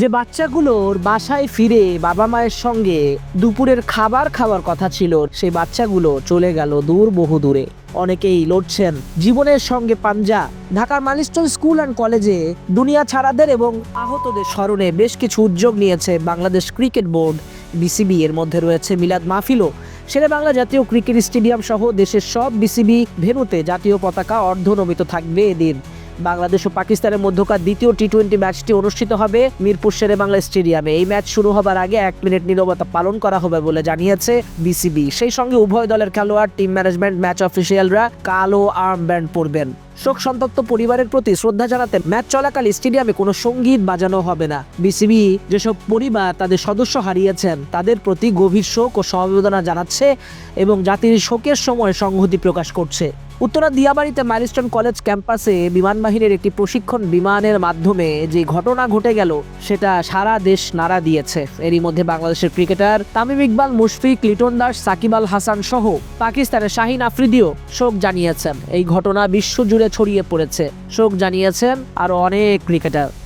যে বাচ্চাগুলোর বাসায় ফিরে বাবা মায়ের সঙ্গে দুপুরের খাবার খাওয়ার কথা ছিল, সেই বাচ্চাগুলো চলে গেল দূর বহু দূরে। অনেকেই লড়ছেন। জীবনের সঙ্গে পাঞ্জা, ঢাকার মালিস্টন স্কুল অ্যান্ড কলেজে দুনিয়া ছাড়াদের এবং আহতদের স্মরণে বেশ কিছু উদ্যোগ নিয়েছে বাংলাদেশ ক্রিকেট বোর্ড। বিসিবি এর মধ্যে রয়েছে মিলাদ মাহফিলও। শেরে বাংলা জাতীয় ক্রিকেট স্টেডিয়াম সহ দেশের সব বিসিবি ভেনুতে জাতীয় পতাকা অর্ধনমিত থাকবে এদিন। বাংলাদেশ ও পাকিস্তানের মধ্যকার দ্বিতীয় টি টোয়েন্টি ম্যাচটি অনুষ্ঠিত হবে মিরপুর শেরে বাংলা স্টেডিয়ামে। এই ম্যাচ শুরু হবার আগে এক মিনিট নিরবতা পালন করা হবে বলে জানিয়েছে বিসিবি। সেই সঙ্গে উভয় দলের খেলোয়াড় টিম ম্যানেজমেন্ট ম্যাচ অফিসিয়ালরা কালো আর্ম ব্যান্ড পরবেন। শোক সন্তপ্ত পরিবারের প্রতি শ্রদ্ধা জানাতে ম্যাচ চলাকালে স্টেডিয়ামে কোনো সংগীত বাজানো হবে না। বিসিবি যেসব পরিবার তাদের সদস্য হারিয়েছেন, তাদের প্রতি গভীর শোক ও সমবেদনা জানাচ্ছে এবং জাতির শোকের সময় সংহতি প্রকাশ করছে। উত্তরা দিয়াবাড়িতে মাইলস্টোন কলেজ ক্যাম্পাসে বিমান বাহিনীর একটি প্রশিক্ষণ বিমানের মাধ্যমে যে ঘটনা ঘটে গেল, সেটা সারা দেশ নাড়া দিয়েছে। এরই মধ্যে বাংলাদেশের ক্রিকেটার তামিম ইকবাল, মুশফিক, লিটন দাস, সাকিব আল হাসান সহ পাকিস্তানের শাহিন আফ্রিদিও শোক জানিয়েছেন। এই ঘটনা বিশ্বজুড়ে ছড়িয়ে পড়েছে। শোক জানিয়েছেন আরও অনেক ক্রিকেটার।